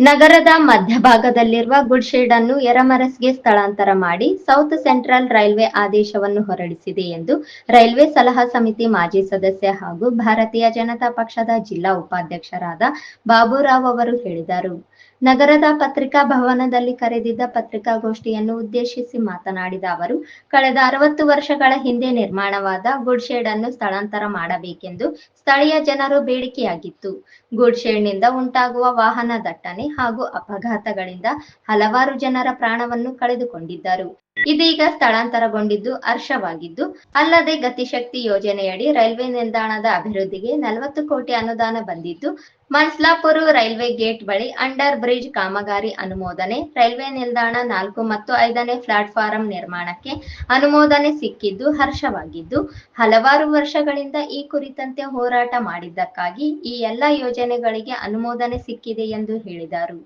ನಗರದ ಮಧ್ಯಭಾಗದಲ್ಲಿರುವ good shed ಅನ್ನು ಎರಮರಸ್ಗೆ ಸ್ಥಳಾಂತರ ಮಾಡಿ ಸೌತ್ ಸೆಂಟ್ರಲ್ ರೈಲ್ವೆ ಆದೇಶವನ್ನು ಹೊರಡಿಸಿದೆ ಎಂದು ರೈಲ್ವೆ ಸಲಹಾ ಸಮಿತಿ ಮಾಜಿ ಸದಸ್ಯ ಹಾಗೂ ಭಾರತೀಯ ಜನತಾ ಪಕ್ಷದ ಜಿಲ್ಲಾ ಉಪಾಧ್ಯಕ್ಷರಾದ ಬಾಬುರಾವ್ ಅವರು ಹೇಳಿದರು. ನಗರದ ಪತ್ರಿಕಾ ಭವನದಲ್ಲಿ ಕರೆದಿದ್ದ ಪತ್ರಿಕಾಗೋಷ್ಠಿಯನ್ನು ಉದ್ದೇಶಿಸಿ ಮಾತನಾಡಿದ ಅವರು, ಕಳೆದ ಅರವತ್ತು ವರ್ಷಗಳ ಹಿಂದೆ ನಿರ್ಮಾಣವಾದ ಗುಡ್ ಶೆಡ್ ಅನ್ನು ಸ್ಥಳಾಂತರ ಮಾಡಬೇಕೆಂದು ಸ್ಥಳೀಯ ಜನರು ಬೇಡಿಕೆಯಾಗಿತ್ತು. ಗುಡ್ ಶೆಡ್ನಿಂದ ಉಂಟಾಗುವ ವಾಹನ ದಟ್ಟಣೆ ಹಾಗೂ ಅಪಘಾತಗಳಿಂದ ಹಲವಾರು ಜನರ ಪ್ರಾಣವನ್ನು ಕಳೆದುಕೊಂಡಿದ್ದರು. ಇದೀಗ ಸ್ಥಳಾಂತರಗೊಂಡಿದ್ದು ಹರ್ಷವಾಗಿದ್ದು, ಅಲ್ಲದೆ ಗತಿಶಕ್ತಿ ಯೋಜನೆಯಡಿ ರೈಲ್ವೆ ನಿಲ್ದಾಣದ ಅಭಿವೃದ್ಧಿಗೆ ನಲವತ್ತು ಕೋಟಿ ಅನುದಾನ ಬಂದಿದ್ದು ಮನ್ಸ್ಲಾಪುರ ರೈಲ್ವೆ ಗೇಟ್ ಬಳಿ ಅಂಡರ್ ಬ್ರಿಡ್ಜ್ ಕಾಮಗಾರಿ ಅನುಮೋದನೆ, ರೈಲ್ವೆ ನಿಲ್ದಾಣ ನಾಲ್ಕು ಮತ್ತು ಐದನೇ ಪ್ಲಾಟ್ಫಾರಂ ನಿರ್ಮಾಣಕ್ಕೆ ಅನುಮೋದನೆ ಸಿಕ್ಕಿದ್ದು ಹರ್ಷವಾಗಿದ್ದು, ಹಲವಾರು ವರ್ಷಗಳಿಂದ ಈ ಕುರಿತಂತೆ ಹೋರಾಟ ಮಾಡಿದ್ದಕ್ಕಾಗಿ ಈ ಎಲ್ಲ ಯೋಜನೆಗಳಿಗೆ ಅನುಮೋದನೆ ಸಿಕ್ಕಿದೆ ಎಂದು ಹೇಳಿದರು.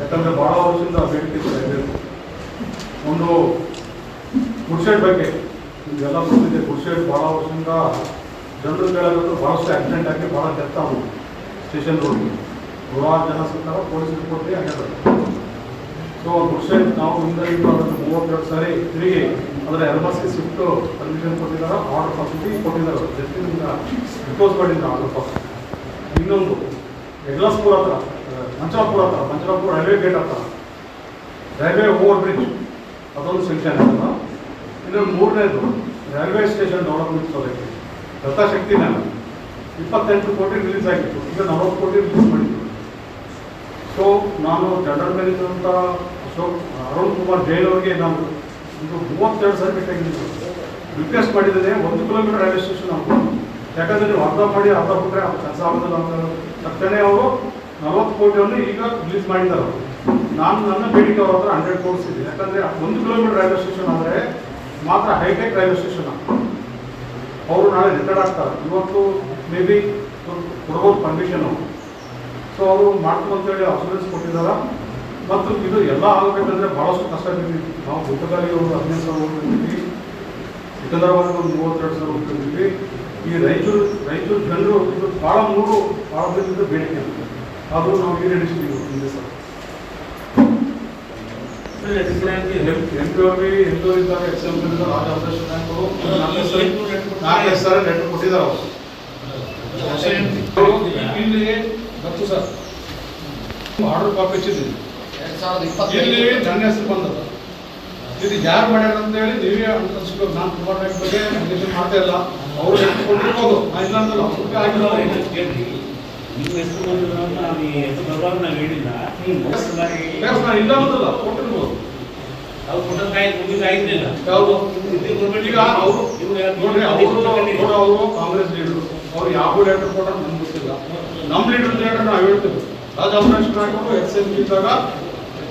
ಯಾಕಂದರೆ ಭಾಳ ವರ್ಷದಿಂದ ಬೇಡಿಕೆ ಒಂದು ಗುಡ್ಶೆಡ್ ಬಗ್ಗೆ ಇದೆಲ್ಲ ಬಂದಿದೆ. ಗುಡ್ಶೆಡ್ ಭಾಳ ವರ್ಷದಿಂದ ಜನರು ಕೇಳಬೇಕು ಭಾಳಷ್ಟು ಆಕ್ಸಿಡೆಂಟ್ ಆಗಿ ಭಾಳ ಡೆತ್ ಆಗೋದು ಸ್ಟೇಷನ್ ರೋಡ್ಗೆ ನೂರಾರು ಜನ ಸರ್ಕಾರ ಪೊಲೀಸ್ ರಿಪೋರ್ಟ್ ಹಾಕಿದ್ರು ಸೊ ಗುಡ್ಶೆಡ್ ನಾವು ಹಿಂದರಿಂದ ಅದನ್ನು ಮೂವತ್ತೆರಡು ಸಾರಿ ತಿರುಗಿ ಅದರ ಎಲ್ಮಸ್ಗೆ ಶಿಫ್ಟು ಪರ್ಮಿಷನ್ ಕೊಟ್ಟಿದ್ದಾರೆ ಆರ್ಡರ್ ಫಾಸಿಲಿಟಿ ಕೊಟ್ಟಿದ್ದಾರೆ. ಜಸ್ಟಿನಿಂದ ರಿಪೋಸ್ ಮಾಡಿದ್ದ ಆರ್ಡರ್ ಫಾಸಿಲಿಟಿ ಇನ್ನೊಂದು ಯಗ್ಲಾಸ್ಪುರ ಹತ್ರ. ಆ, ಮಂಚಲಾಪುರ ಹತ್ರ ಪಂಚಾಪುರ ರೈಲ್ವೆ ಗೇಟ್ ಹತ್ರ. ರೈಲ್ವೆ ಓವರ್ ಬ್ರಿಡ್ಜ್ ಅದೊಂದು ಸೆಕ್ಷನ್ ಅದಲ್ಲ ಇನ್ನೊಂದು ಮೂರನೇದು ರೈಲ್ವೆ ಸ್ಟೇಷನ್ ಡೆವಲಪ್ಮೆಂಟ್ ಸೊಸೈಟಿ ನಾನು ಇಪ್ಪತ್ತೆಂಟು ಕೋಟಿ ರಿಲೀಸ್ ಆಗಿತ್ತು. ಈಗ ನಲವತ್ತು ಕೋಟಿ ರಿಲೀಸ್ ಮಾಡಿದ್ದು ಸೊ ನಾನು ಜನರಲ್ ಮ್ಯಾನೇಜರ್ ಅಂತ ಅಶೋಕ್ ಅರುಣ್ ಕುಮಾರ್ ಜೈನ್ ಅವರಿಗೆ ನಾನು ಇದು ಮೂವತ್ತೆರಡು ಸಾವಿರ ಆಗಿದ್ದು ರಿಕ್ವೆಸ್ಟ್ ಮಾಡಿದ್ದೇನೆ ಒಂದು ಕಿಲೋಮೀಟರ್ ರೈಲ್ವೆ ಸ್ಟೇಷನ್ ಅಂತ ಯಾಕಂದರೆ ನೀವು ಅರ್ಧ ಮಾಡಿ ಅರ್ಧ ಬಿಟ್ಟರೆ ಅದು ಕೆಲಸ ಆಗೋದಿಲ್ಲ ಅಂತ ತಕ್ಷಣ ಅವರು ನಲವತ್ತು ಕೋಟಿಯನ್ನು ಈಗ ರಿಲೀಸ್ ಮಾಡಿದ್ದಾರೆ ಅವರು. ನಾನು ನನ್ನ ಬೇಡಿಕೆ ಅವ್ರ ಹತ್ರ ಹಂಡ್ರೆಡ್ ಕೋರ್ಸ್ ಇದೆ. ಯಾಕಂದ್ರೆ ಒಂದು ಕಿಲೋಮೀಟರ್ ರೈಲ್ವೆ ಸ್ಟೇಷನ್ ಆದರೆ ಮಾತ್ರ ಹೈಟೆಕ್ ರೈಲ್ವೆ ಸ್ಟೇಷನ್ ಅವರು ನಾಳೆ ರಿಟೈರ್ಡ್ ಆಗ್ತಾರೆ. ಇವತ್ತು ಮೇ ಬಿ ಕೊಡಬಹುದು ಪರ್ಮಿಷನ್ ಸೊ ಅವರು ಮಾಡ್ತು ಅಂತೇಳಿ ಅಸೂರೆನ್ಸ್ ಕೊಟ್ಟಿದ್ದಾರೆ. ಮತ್ತು ಇದು ಎಲ್ಲ ಆಗಬೇಕಂದ್ರೆ ಭಾಳಷ್ಟು ಕಷ್ಟ ಬಿದ್ದಿದ್ವಿ ನಾವು ಗುಟ್ಟಗಾಲಿ ಒಂದು ಹದಿನೈದು ಸಾವಿರ ಹೋಗ್ತಿದ್ವಿ ಸಿಕಂದ್ರಾಬಾದ್ ಒಂದು ಮೂವತ್ತೆರಡು ಸಾವಿರ ಹೋಗ್ತಿದ್ವಿ ಈ ರೈಚೂರು ರೈಚೂರು ಜನರು ಇದು ಭಾಳ ಮೂರು ಭಾಳ ಬೇಡಿಕೆ ನಾವು ಈಡೇರಿಸ್ತೀವಿ ಹಿಂದೆ ಸರ್? ಎಂ ಪಿ ಅವ್ರಿಗೆ ಎಂಟು ಇದ್ದಾರೆ ಎಕ್ಸಾಂಪಲ್ ರಾಜ ಅವಕಾಶ ಬ್ಯಾಂಕರು ನಾಲ್ಕು ಹೆಸರು ನಾಲ್ಕು ಹೆಸರು ಲೆಟರ್ ಕೊಟ್ಟಿದ್ದಾರೆ ಅವರು. ಇಲ್ಲಿ ಗೊತ್ತು ಸರ್. ಆರ್ಡರ್ ಕಾಪಿ ಸಾವಿರದ ಇಲ್ಲಿ ನನ್ನ ಹೆಸರು ಬಂದದ ಇದು ಯಾರು ಮಾಡ್ಯಾರ ಅಂತ ಹೇಳಿ ನೀವೇ ಅನ್ಸ್ಬೇಕು ನಾನು ಕುಮಾರ್ ನಾಯ್ಕ ಬಗ್ಗೆ ಮಾಡ್ತಾ ಇಲ್ಲ. ಅವರು ಇಲ್ಲ ಆಗಿಲ್ಲ ನೀವು ಎಷ್ಟು ಬಂದಿರೋ ಎಷ್ಟು ಬರುವಾಗ ನಾವು ಹೇಳಿಲ್ಲ. ಎಷ್ಟು ಬಾರಿ ನಾನು ಇಲ್ಲ ಅಂದಲ್ಲ ಕೊಟ್ಟಿರ್ಬೋದು ಅವ್ರು ಕೊಟ್ಟ ಕಾಯಿ ಮುಗಿದ ಆಗಿರಲಿಲ್ಲ ಯಾವುದು? ಈಗ ಅವರು ನೋಡ್ರಿ ಅವರು ನೋಡಿ ಅವರು ಕಾಂಗ್ರೆಸ್ ಲೀಡರು. ಅವ್ರು ಯಾವ ಲೆಟರ್ ಕೊಟ್ಟಾರ ನಮ್ಗೆ ಗೊತ್ತಿಲ್ಲ. ನಮ್ಮ ಲೀಡರ್ ಲೀಡರ್ ನಾವು ಹೇಳ್ತೇವೆ. ಅಮರೇಶ್ ನಾಯ್ಕರು ಎಕ್ಸ್ ಎಂ ಇದ್ದಾಗ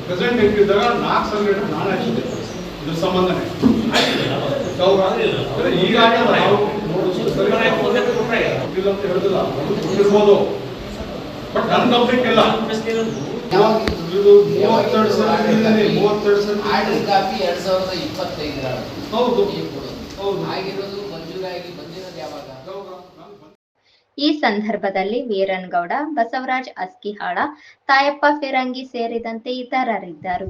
ಪ್ರೆಸಿಡೆಂಟ್ ಇದ್ದಾಗ ನಾಲ್ಕು ಸಲ ಲೀಡರ್ ನಾನು ಹಚ್ಚಿದ್ದೆ ಇದ್ರ ಸಂಬಂಧನೇ. ಈಗ ನಾವು ನೋಡು, ಸರಿ ಇಲ್ಲ ಅಂತ ಹೇಳುದಿಲ್ಲ ಅದು ಕೊಟ್ಟಿರ್ಬೋದು ಬಟ್ ನನ್ನ ಗಮನಕ್ಕೆ ಯಾವಾಗ? ಇದು ಮೂವತ್ತೆರಡು ಸಲ ಹೇಳಿದ್ದೀನಿ, ಮೂವತ್ತೆರಡು ಸಲ ಆರ್ಡರ್ ಕಾಪಿ ಎರಡ್ ಸಾವಿರದ ಇಪ್ಪತ್ತೈದರ ಹೌದು. ಹೌದು. ಆಗಿರೋದು ಮಂಜೂರಾಗಿ ಬಂದಿರೋದು ಯಾವಾಗ? ಈ ಸಂದರ್ಭದಲ್ಲಿ ವೀರನ್ಗೌಡ ಬಸವರಾಜ್ ಅಸ್ಕಿಹಾಳ ತಾಯಪ್ಪ ಫಿರಂಗಿ ಸೇರಿದಂತೆ ಇತರರಿದ್ದರು.